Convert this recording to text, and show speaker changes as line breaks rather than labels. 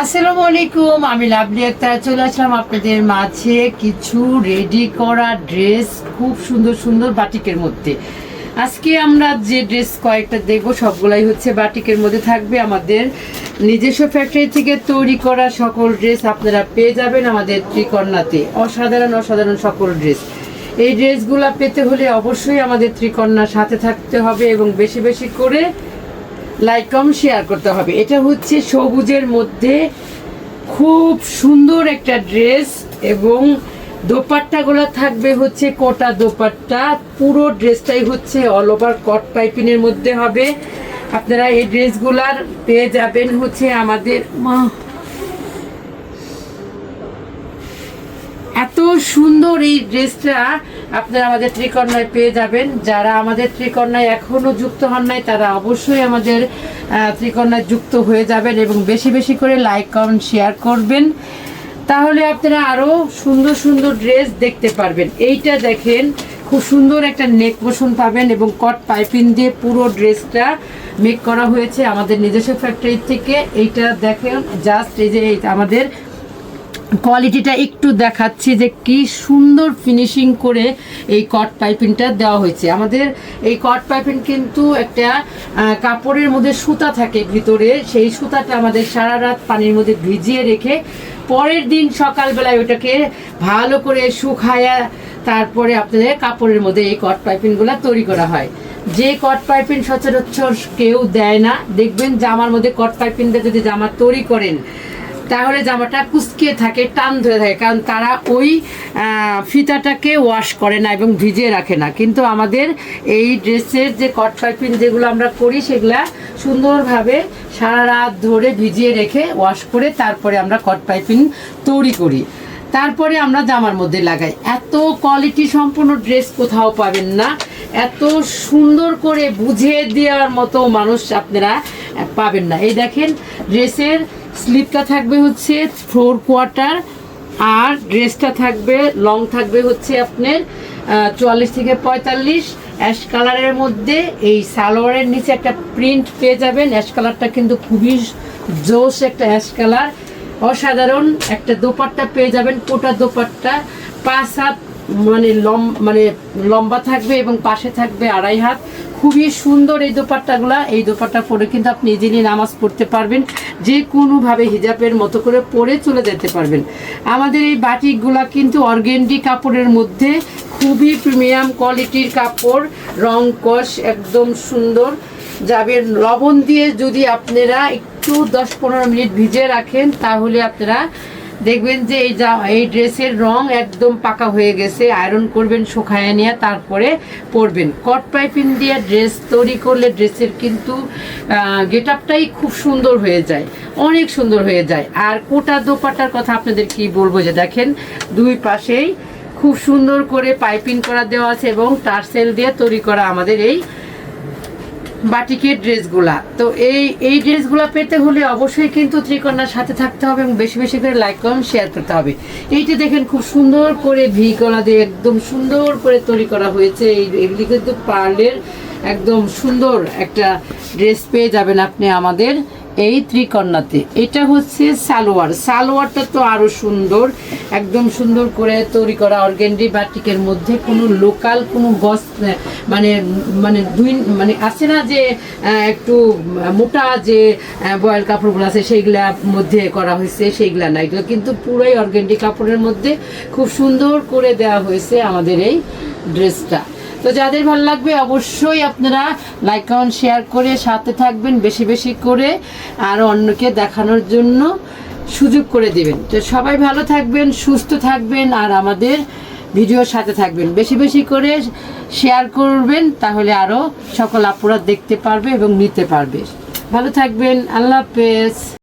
আসসালামু আলাইকুম, আমি লাভলি আক্তার চলে আসলাম আপনাদের মাঝে কিছু রেডি করা ড্রেস খুব সুন্দর সুন্দর বাটিকের মধ্যে। আজকে আমরা যে ড্রেস কয়েকটা দেখব, সবগুলাই হচ্ছে বাটিকের মধ্যে থাকবে। আমাদের নিজস্ব ফ্যাক্টরি থেকে তৈরি করা সকল ড্রেস আপনারা পেয়ে যাবেন আমাদের ত্রিকন্যাতে অসাধারণ অসাধারণ সকল ড্রেস এই ড্রেসগুলো পেতে হলে অবশ্যই আমাদের ত্রিকন্যার সাথে থাকতে হবে এবং বেশি বেশি করে লাইক কম শেয়ার করতে হবে। এটা হচ্ছে সবুজের মধ্যে খুব সুন্দর একটা ড্রেস এবং দোপাট্টাগুলো থাকবে হচ্ছে কোটা দোপাট্টা। পুরো ড্রেসটাই হচ্ছে অল ওভার কট পাইপিনের মধ্যে হবে। আপনারা এই ড্রেসগুলার পেয়ে যাবেন হচ্ছে আমাদের, মা! এত সুন্দর এই ড্রেসটা আপনারা আমাদের ত্রিকন্যায় পেয়ে যাবেন। যারা আমাদের ত্রিকন্যায় এখনও যুক্ত হন নাই, তারা অবশ্যই আমাদের ত্রিকন্যায় যুক্ত হয়ে যাবেন এবং বেশি বেশি করে লাইক, কমেন্ট, শেয়ার করবেন। তাহলে আপনারা আরও সুন্দর সুন্দর ড্রেস দেখতে পারবেন। এইটা দেখেন, খুব সুন্দর একটা নেক মোশন পাবেন এবং কট পাইপিং দিয়ে পুরো ড্রেসটা মেক করা হয়েছে আমাদের নিজস্ব ফ্যাক্টরি থেকে। এইটা দেখেন জাস্ট এই যে আমাদের কোয়ালিটিটা একটু দেখাচ্ছি যে কি সুন্দর ফিনিশিং করে এই কট পাইপিংটা দেওয়া হয়েছে। আমাদের এই কট পাইপিং কিন্তু একটা কাপড়ের মধ্যে সুতা থাকে ভিতরে, সেই সুতাটা আমাদের সারা রাত পানির মধ্যে ভিজিয়ে রেখে পরের দিন সকালবেলায় ওটাকে ভালো করে শুকায়া তারপরে আপনাদের কাপড়ের মধ্যে এই কট পাইপিংগুলো তৈরি করা হয়। যে কট পাইপিং সচরাচর কেউ দেয় না। দেখবেন জামার মধ্যে কট পাইপিং দিয়ে যদি জামা তৈরি করেন তাহলে জামাটা কুচকে থাকে, টান ধরে থাকে, কারণ তারা ওই ফিতাটাকে ওয়াশ করে না এবং ভিজিয়ে রাখে না। কিন্তু আমাদের এই ড্রেসের যে কট পাইপিং যেগুলো আমরা করি, সেগুলা সুন্দরভাবে সারা রাত ধরে ভিজিয়ে রেখে ওয়াশ করে তারপরে আমরা কট পাইপিং তৈরি করি। তারপরে আমরা জামার মধ্যে লাগাই। এত কোয়ালিটি সম্পূর্ণ ড্রেস কোথাও পাবেন না। এত সুন্দর করে বুঝিয়ে দেওয়ার মতো মানুষ আপনারা পাবেন না। এই দেখেন, ড্রেসের স্লিপটা থাকবে হচ্ছে ফোর কোয়ার্টার আর ড্রেসটা থাকবে, লং থাকবে হচ্ছে আপনার চুয়াল্লিশ থেকে পঁয়তাল্লিশ। অ্যাশ কালারের মধ্যে এই সালোয়ারের নিচে একটা প্রিন্ট পেয়ে যাবেন। অ্যাশ কালারটা কিন্তু খুবই জোশ একটা অ্যাশ কালার। অসাধারণ একটা দোপাট্টা পেয়ে যাবেন, কোটা দোপাট্টা। পাঁচ হাত মানে লম মানে লম্বা থাকবে এবং পাশে থাকবে আড়াই হাত। খুবই সুন্দর এই দোপাট্টাগুলা। এই দোপাট্টা পরে কিন্তু আপনি ইজিলি নামাজ পড়তে পারবেন। যে কোনোভাবে হিজাবের মতো করে পরে চলে যেতে পারবেন। আমাদের এই বাটিকগুলা কিন্তু অর্গেন্ডি কাপড়ের মধ্যে খুবই প্রিমিয়াম কোয়ালিটির কাপড়। রং কষ একদম সুন্দর। যাবে লবণ দিয়ে যদি আপনারা একটু দশ পনেরো মিনিট ভিজে রাখেন, তাহলে আপনারা দেখবেন যে এই যা, এই ড্রেসের রং একদম পাকা হয়ে গেছে আয়রন করবেন, শুকায় নিয়ে তারপরে পরবেন। কট পাইপিং দিয়ে ড্রেস তৈরি করলে ড্রেসের কিন্তু গেট আপটাই খুব সুন্দর হয়ে যায়, অনেক সুন্দর হয়ে যায়। আর কোটা দোপাটার কথা আপনাদের কি বলব যে দেখেন, দুই পাশেই খুব সুন্দর করে পাইপিং করা দেওয়া আছে এবং টার্সেল দিয়ে তৈরি করা আমাদের এই বাটিকের ড্রেসগুলা। তো এই এই ড্রেসগুলা পেতে হলে অবশ্যই কিন্তু ত্রিকন্যার সাথে থাকতে হবে এবং বেশি বেশি করে লাইক কম শেয়ার করতে হবে। এইটা দেখেন খুব সুন্দর করে ভি গলা দিয়ে একদম সুন্দর করে তৈরি করা হয়েছে। এই, এগুলি কিন্তু পার্লের একদম সুন্দর একটা ড্রেস পেয়ে যাবেন আপনি আমাদের এই ত্রিকন্যাতে এটা হচ্ছে সালোয়ার। সালোয়ারটা তো আরও সুন্দর। একদম সুন্দর করে তৈরি করা অর্গেন্ডি বাটিকের মধ্যে কোনো লোকাল কোনো গস মানে মানে দুই মানে আছে না যে একটু মোটা যে বয়েল কাপড়গুলো আছে সেইগুলা মধ্যে করা হয়েছে, সেইগুলা না। এগুলো কিন্তু পুরোই অর্গেন্ডি কাপড়ের মধ্যে খুব সুন্দর করে দেওয়া হয়েছে আমাদের এই ড্রেসটা। তো যাদের ভালো লাগবে অবশ্যই আপনারা লাইক, কমেন্ট, শেয়ার করে সাথে থাকবেন বেশি বেশি করে। আর অন্যকে দেখানোর জন্য সুযোগ করে দেবেন। তো সবাই ভালো থাকবেন, সুস্থ থাকবেন, আর আমাদের ভিডিওর সাথে থাকবেন। বেশি বেশি করে শেয়ার করবেন, তাহলে আরও সকল আপুরা দেখতে পারবে এবং নিতে পারবে। ভালো থাকবেন, আল্লাহ হাফেজ।